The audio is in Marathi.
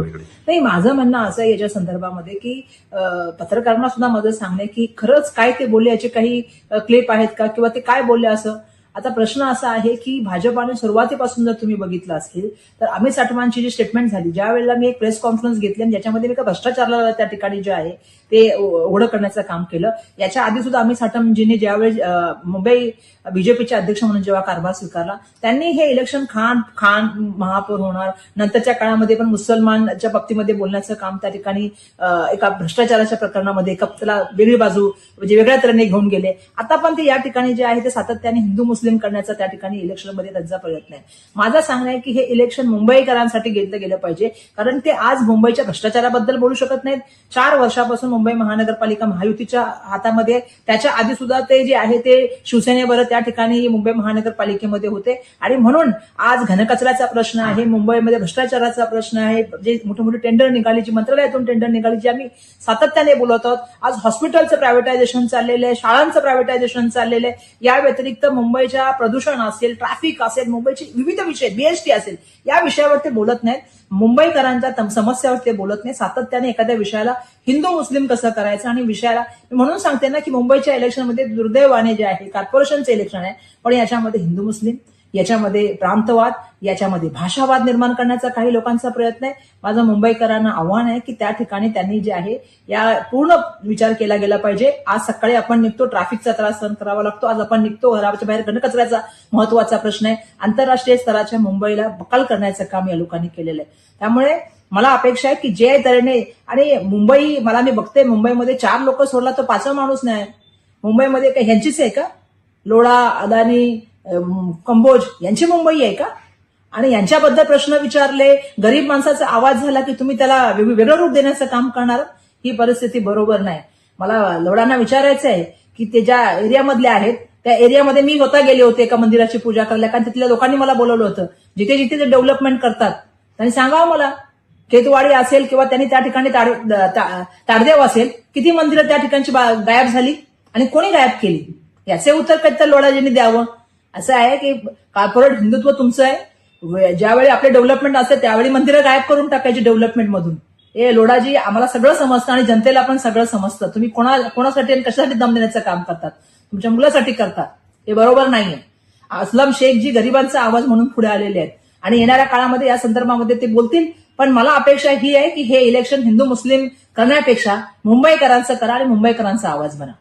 नाही माझं म्हणणं असं आहे याच्या संदर्भामध्ये की पत्रकारांना सुद्धा माझं सांगणे की खरंच काय ते बोलले याचे काही क्लिप आहेत का? किंवा ते काय बोलले असं? आता प्रश्न असा आहे की भाजपाने सुरुवातीपासून जर तुम्ही बघितलं असेल तर अमित साठवांची जी स्टेटमेंट झाली ज्या वेळेला मी एक प्रेस कॉन्फरन्स घेतली आणि ज्याच्यामध्ये मी एका भ्रष्टाचाराला त्या ठिकाणी जे आहे ते ओढ करण्याचं काम केलं. याच्या आधी सुद्धा अमित साठमजींनी ज्यावेळी मुंबई बीजेपीचे अध्यक्ष म्हणून जेव्हा कारभार स्वीकारला त्यांनी हे इलेक्शन खान खान महापौर होणार नंतरच्या काळामध्ये पण मुसलमानच्या बाबतीमध्ये बोलण्याचं काम त्या ठिकाणी एका भ्रष्टाचाराच्या प्रकरणामध्ये एका त्याला वेगळी बाजू म्हणजे वेगळ्या तऱ्हेने घेऊन गेले. आता पण ते या ठिकाणी जे आहे ते सातत्याने हिंदू मुस्लिम करण्याचा त्या ठिकाणी इलेक्शनमध्ये त्यांचा प्रयत्न आहे. माझं सांगणं आहे की हे इलेक्शन मुंबईकरांसाठी घेतलं गेलं पाहिजे. कारण ते आज मुंबईच्या भ्रष्टाचाराबद्दल बोलू शकत नाहीत. चार वर्षापासून मुंबई महानगरपालिका महायुतीच्या हातामध्ये त्याच्या आधी सुद्धा ते जे आहे ते शिवसेनेबरोबर त्या ठिकाणी मुंबई महानगरपालिकेमध्ये होते. आणि म्हणून आज घनकचऱ्याचा प्रश्न आहे मुंबईमध्ये भ्रष्टाचाराचा प्रश्न आहे. जे मोठे मोठे टेंडर निघाली जी मंत्रालयातून टेंडर निघाली जी आम्ही सातत्याने बोलत आहोत. आज हॉस्पिटलचं प्रायव्हेटायझेशन चाललेलं आहे शाळांचं प्रायव्हेटायझेशन चाललेलं आहे. या व्यतिरिक्त मुंबई मुंबईच्या प्रदूषण असेल ट्रॅफिक असेल मुंबईचे विविध विषय बीएसटी असेल या विषयावर ते बोलत नाहीत. मुंबईकरांच्या समस्यावर ते बोलत नाही सातत्याने एखाद्या विषयाला हिंदू मुस्लिम कसं करायचं आणि विषयाला म्हणून सांगते ना की मुंबईच्या इलेक्शनमध्ये दुर्दैवाने जे आहे कॉर्पोरेशनचं इलेक्शन आहे पण याच्यामध्ये हिंदू मुस्लिम याच्यामध्ये प्रांतवाद याच्यामध्ये भाषावाद निर्माण करण्याचा काही लोकांचा प्रयत्न आहे. माझं मुंबईकरांना आव्हान आहे की त्या ठिकाणी त्यांनी जे आहे या पूर्ण विचार केला गेला पाहिजे. आज सकाळी आपण निघतो ट्रॅफिकचा त्रास सहन करावा लागतो. आज आपण निघतो घराच्या बाहेर घनकचऱ्याचा महत्त्वाचा प्रश्न आहे. आंतरराष्ट्रीय स्तराच्या मुंबईला बकाल करण्याचं काम या लोकांनी केलेलं आहे. त्यामुळे मला अपेक्षा आहे की जे तऱ्हेने आणि मुंबई मला मी बघते मुंबईमध्ये चार लोक सोडला तर पाचवा माणूस नाही. मुंबईमध्ये काय ह्यांचीच आहे का? लोळा अदानी कंबोज यांची मुंबई आहे का? आणि यांच्याबद्दल प्रश्न विचारले. गरीब माणसाचा आवाज झाला की तुम्ही त्याला वेगळं रूप देण्याचं काम करणार? ही परिस्थिती बरोबर नाही. मला लोडांना विचारायचं आहे की ते ज्या एरियामधल्या आहेत त्या एरियामध्ये मी स्वतः गेले होते एका मंदिराची पूजा करायला कारण तिथल्या लोकांनी मला बोलवलं होतं. जिथे जिथे ते डेव्हलपमेंट करतात. त्यांनी सांगावं मला खेतवाडी असेल किंवा त्यांनी त्या ठिकाणी ताडदेव असेल किती मंदिरं त्या ठिकाणची बा- गायब झाली आणि कोणी गायब केली? याचे उत्तर कधी तर लोडाजींनी द्यावं. असं आहे की कॉर्पोरेट हिंदुत्व तुमचं आहे. ज्यावेळी आपले डेव्हलपमेंट असते त्यावेळी मंदिरं गायब करून टाकायची डेव्हलपमेंट मधून. ए लोढाजी आम्हाला सगळं समजतं आणि जनतेला पण सगळं समजतं. तुम्ही कोणा कोणासाठी आणि कशासाठी दम देण्याचं काम करतात? तुमच्या मुलासाठी करतात. हे बरोबर नाहीये. असलम शेख जी गरिबांचा आवाज म्हणून पुढे आलेले आहेत. आणि येणाऱ्या काळामध्ये या संदर्भामध्ये ते बोलतील पण मला अपेक्षा ही आहे की हे इलेक्शन हिंदू मुस्लिम करण्यापेक्षा मुंबईकरांचं करा आणि मुंबईकरांचा आवाज बना.